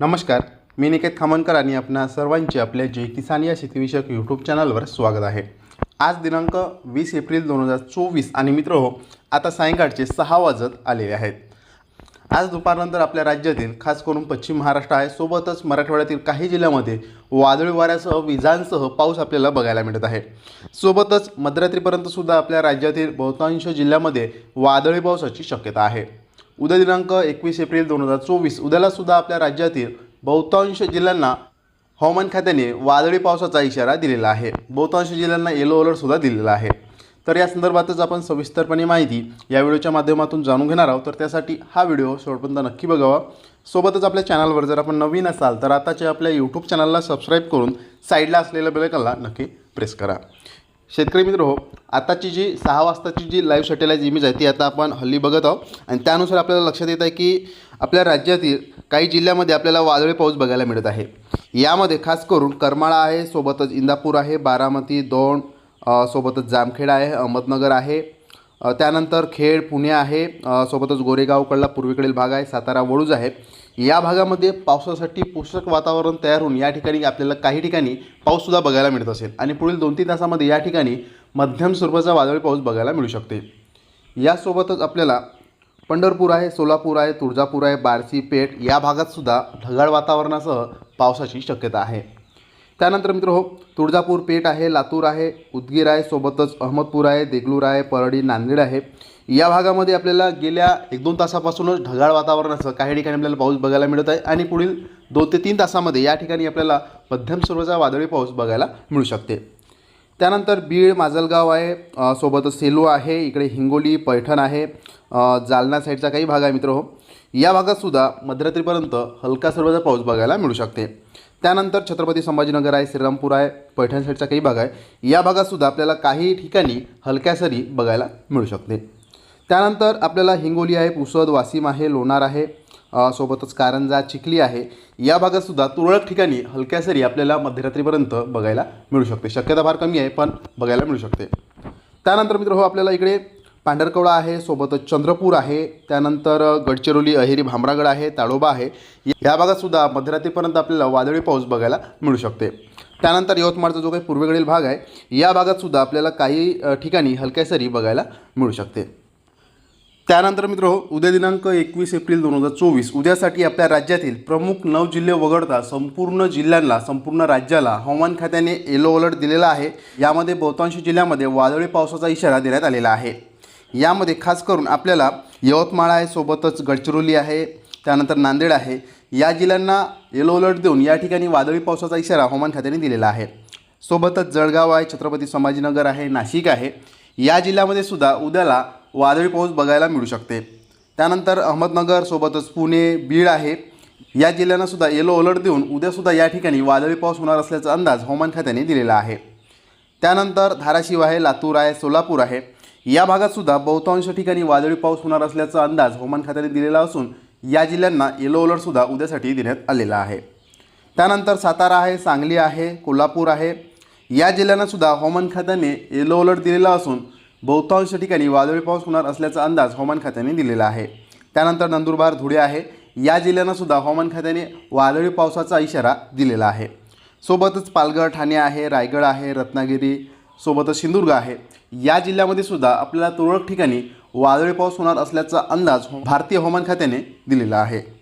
नमस्कार मी निकेत खामनकर आणि आपणा सर्वांचे आपल्या जय किसान या शेतीविषयक यूट्यूब चॅनलवर स्वागत आहे. आज दिनांक वीस एप्रिल दोन हजार चोवीस आणि मित्र हो आता सायंकाळचे सहा वाजत आलेले आहेत. आज दुपारनंतर आपल्या राज्यातील खास करून पश्चिम महाराष्ट्र आहे सोबतच मराठवाड्यातील काही जिल्ह्यामध्ये वादळी वाऱ्यासह विजांसह पाऊस आपल्याला बघायला मिळत आहे. सोबतच मध्यरात्रीपर्यंतसुद्धा आपल्या राज्यातील बहुतांश जिल्ह्यामध्ये वादळी पावसाची शक्यता आहे. उद्या दिनांक एकवीस एप्रिल दोन हजार चोवीस. उद्यालासुद्धा आपल्या राज्यातील बहुतांश जिल्ह्यांना हवामान खात्याने वादळी पावसाचा इशारा दिलेला आहे. बहुतांश जिल्ह्यांना येलो अलर्टसुद्धा दिलेला आहे. तर या संदर्भातच आपण सविस्तरपणे माहिती या व्हिडिओच्या माध्यमातून जाणून घेणार आहोत. तर त्यासाठी हा व्हिडिओ शेवटपर्यंत नक्की बघावा. सोबतच आपल्या चॅनलवर जर आपण नवीन असाल तर आताच्या आपल्या यूट्यूब चॅनलला सबस्क्राईब करून साईडला असलेल्या बेलकनला नक्की प्रेस करा. शेतकरी मित्र हो आताची जी सहा वाजताची जी लाईव्ह सॅटेलाईज इमेज आहे ती आता आपण हल्ली बघत आहोत. आणि त्यानुसार आपल्याला लक्षात येत आहे की आपल्या राज्यातील काही जिल्ह्यामध्ये आपल्याला वादळी पाऊस बघायला मिळत आहे. यामध्ये खास करून करमाळा आहे सोबतच इंदापूर आहे बारामती दोन सोबतच जामखेड आहे अहमदनगर आहे. त्यानंतर खेड पुणे आहे सोबतच सोबतच गोरेगावकडला पूर्वेकडील भाग आहे सातारा वळूज आहे. या भागामध्ये पावसासाठी पोषक वातावरण तयार होऊन या ठिकाणी आपल्याला काही ठिकाणी पाऊससुद्धा बघायला मिळत असेल. आणि पुढील दोन तीन तासामध्ये या ठिकाणी मध्यम स्वरूपाचा वादळी पाऊस बघायला मिळू शकते. यासोबतच आपल्याला पंढरपूर आहे सोलापूर आहे तुळजापूर आहे बार्शी पेठ या भागातसुद्धा ढगाळ वातावरणासह पावसाची शक्यता आहे. त्यानंतर मित्र हो तुळजापूर पेठ आहे लातूर आहे उदगीर आहे सोबतच अहमदपूर आहे देगलूर आहे परळी नांदेड आहे. या भागामध्ये आपल्याला गेल्या एक दोन तासापासूनच ढगाळ वातावरणासह काही ठिकाणी आपल्याला पाऊस बघायला मिळत आहे आणि पुढील दोन ते तीन तासामध्ये या ठिकाणी आपल्याला मध्यम स्वरूपाचा वादळी पाऊस बघायला मिळू शकते. त्यानंतर बीड माजलगाव आहे सोबतच सेलू आहे इकडे हिंगोली पैठण आहे जालना साईडचा काही भाग आहे मित्र हो. या भागातसुद्धा मध्यरात्रीपर्यंत हलका स्वरूपाचा पाऊस बघायला मिळू शकते. त्यानंतर छत्रपती संभाजीनगर आहे श्रीरामपूर आहे पैठण साईडचा काही भाग आहे. या भागातसुद्धा आपल्याला काही ठिकाणी हलक्या सरी बघायला मिळू शकते. त्यानंतर आपल्याला हिंगोली आहे पुसद वाशिम आहे लोणार आहे सोबतच कारंजा चिखली आहे. या भागातसुद्धा तुरळक ठिकाणी हलक्या सरी आपल्याला मध्यरात्रीपर्यंत बघायला मिळू शकते. शक्यता फार कमी आहे पण बघायला मिळू शकते. त्यानंतर मित्र हो आपल्याला इकडे पांढरकवडा आहे सोबतच चंद्रपूर आहे त्यानंतर गडचिरोली अहेरी भामरागड आहे ताडोबा आहे. या भागातसुद्धा मध्यरात्रीपर्यंत आपल्याला वादळी पाऊस बघायला मिळू शकते. त्यानंतर यवतमाळचा जो काही पूर्वेकडील भाग आहे या भागातसुद्धा आपल्याला काही ठिकाणी हलक्या सरी बघायला मिळू शकते. त्यानंतर मित्र उद्या दिनांक एकवीस एप्रिल दोन हजार चोवीस उद्यासाठी आपल्या राज्यातील प्रमुख नऊ जिल्हे वगळता संपूर्ण जिल्ह्यांना संपूर्ण राज्याला हवामान खात्याने येलो अलर्ट दिलेला आहे. यामध्ये बहुतांश जिल्ह्यामध्ये वादळी पावसाचा इशारा देण्यात आलेला आहे. यामध्ये खास करून आपल्याला यवतमाळ आहे सोबतच गडचिरोली आहे त्यानंतर नांदेड आहे. या जिल्ह्यांना येलो अलर्ट देऊन या ठिकाणी वादळी पावसाचा इशारा हवामान खात्याने दिलेला आहे. सोबतच जळगाव आहे छत्रपती संभाजीनगर आहे नाशिक आहे. या जिल्ह्यामध्ये सुद्धा उद्याला वादळी पाऊस बघायला मिळू शकते. त्यानंतर अहमदनगर सोबतच पुणे बीड आहे. या जिल्ह्यांना सुद्धा येलो अलर्ट देऊन उद्यासुद्धा या ठिकाणी वादळी पाऊस होणार असल्याचा अंदाज हवामान खात्याने दिलेला आहे. त्यानंतर धाराशिव आहे लातूर आहे सोलापूर आहे. या भागात सुद्धा बहुतांश ठिकाणी वादळी पाऊस होणार असल्याचा अंदाज हवामान खात्याने दिलेला असून या जिल्ह्यांना येलो अलर्टसुद्धा उद्यासाठी देण्यात आलेला आहे. त्यानंतर सातारा आहे सांगली आहे कोल्हापूर आहे. या जिल्ह्यांना सुद्धा हवामान खात्याने येलो अलर्ट दिलेला असून बहुतांश ठिकाणी वादळी पाऊस होणार असल्याचा अंदाज हवामान खात्याने दिलेला आहे. त्यानंतर नंदुरबार धुळे आहे. या जिल्ह्यांना सुद्धा हवामान खात्याने वादळी पावसाचा इशारा दिलेला आहे. सोबतच पालघर ठाणे आहे रायगड आहे रत्नागिरी सोबतच सिंधुदुर्ग आहे. या जिल्ह्यामध्ये सुद्धा आपल्याला तुरळक ठिकाणी वादळी पाऊस होणार असल्याचा अंदाज भारतीय हवामान खात्याने दिलेला आहे.